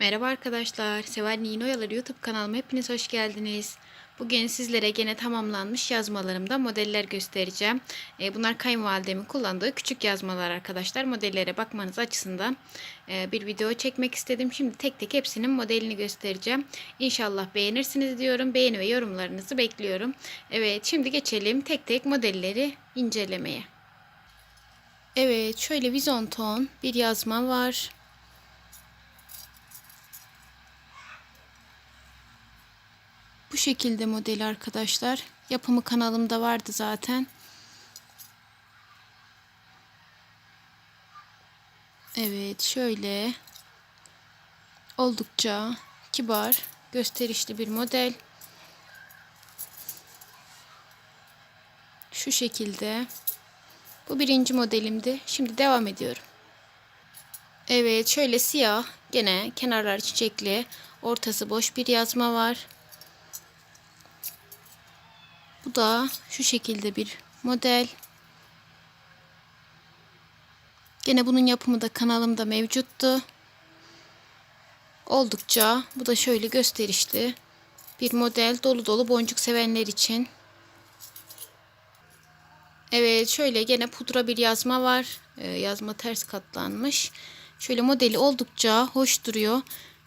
Merhaba arkadaşlar. Seval Nino Oyaları YouTube kanalıma hepiniz hoş geldiniz. Bugün sizlere gene tamamlanmış yazmalarımda modeller göstereceğim. E, bunlar kayınvalidemin kullandığı küçük yazmalar arkadaşlar. Modellere bakmanız açısından e, bir video çekmek istedim. Şimdi tek tek hepsinin modelini göstereceğim. İnşallah beğenirsiniz diyorum. Beğeni ve yorumlarınızı bekliyorum. Evet şimdi geçelim tek tek modelleri incelemeye. Evet şöyle vizon ton bir yazma var. Bu şekilde modeli arkadaşlar. Yapımı kanalımda vardı zaten. Evet şöyle oldukça kibar gösterişli bir model. Şu şekilde. Bu birinci modelimdi. Şimdi devam ediyorum. Evet şöyle siyah gene kenarlar çiçekli ortası boş bir yazma var. Bu da şu şekilde bir model. Gene bunun yapımı da kanalımda mevcuttu. Oldukça bu da şöyle gösterişli bir model dolu dolu boncuk sevenler için. Evet şöyle gene pudra bir yazma var. Ee, yazma ters katlanmış. Şöyle modeli oldukça hoş duruyor.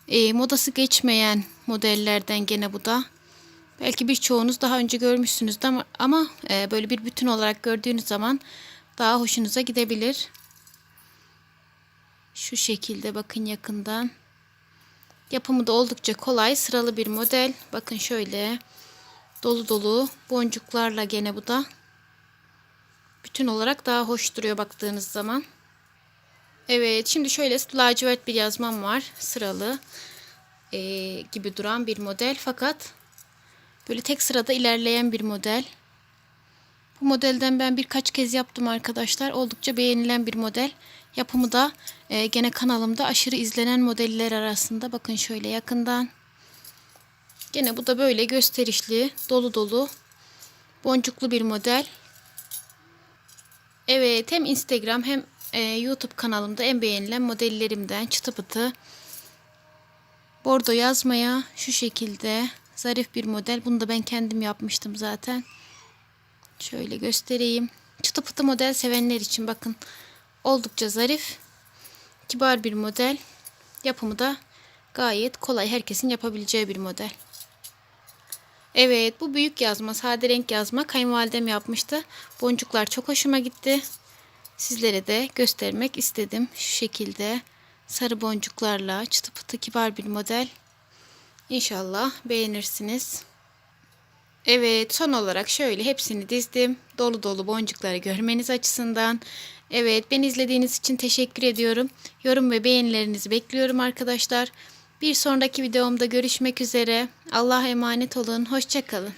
Ee, modası geçmeyen modellerden gene bu da. Belki birçoğunuz daha önce görmüşsünüzdür ama, ama e, böyle bir bütün olarak gördüğünüz zaman daha hoşunuza gidebilir. Şu şekilde bakın yakından. Yapımı da oldukça kolay sıralı bir model. Bakın şöyle dolu dolu boncuklarla gene bu da. Bütün olarak daha hoş duruyor baktığınız zaman. Evet şimdi şöyle lacivert bir yazmam var. Sıralı e, gibi duran bir model fakat Böyle tek sırada ilerleyen bir model. Bu modelden ben birkaç kez yaptım arkadaşlar. Oldukça beğenilen bir model. Yapımı da e, gene kanalımda aşırı izlenen modeller arasında. Bakın şöyle yakından. Gene bu da böyle gösterişli, dolu dolu, boncuklu bir model. Evet hem Instagram hem e, YouTube kanalımda en beğenilen modellerimden çıtı pıtı. Bordo yazmaya şu şekilde Zarif bir model. Bunu da ben kendim yapmıştım zaten. Şöyle göstereyim. Çıtı pıtı model sevenler için bakın. Oldukça zarif. Kibar bir model. Yapımı da gayet kolay. Herkesin yapabileceği bir model. Evet bu büyük yazma sade renk yazma kayınvalidem yapmıştı. Boncuklar çok hoşuma gitti. Sizlere de göstermek istedim. Şu şekilde sarı boncuklarla çıtı pıtı kibar bir model. İnşallah beğenirsiniz. Evet son olarak şöyle hepsini dizdim. Dolu dolu boncukları görmeniz açısından. Evet beni izlediğiniz için teşekkür ediyorum. Yorum ve beğenilerinizi bekliyorum arkadaşlar. Bir sonraki videomda görüşmek üzere. Allah'a emanet olun. Hoşçakalın.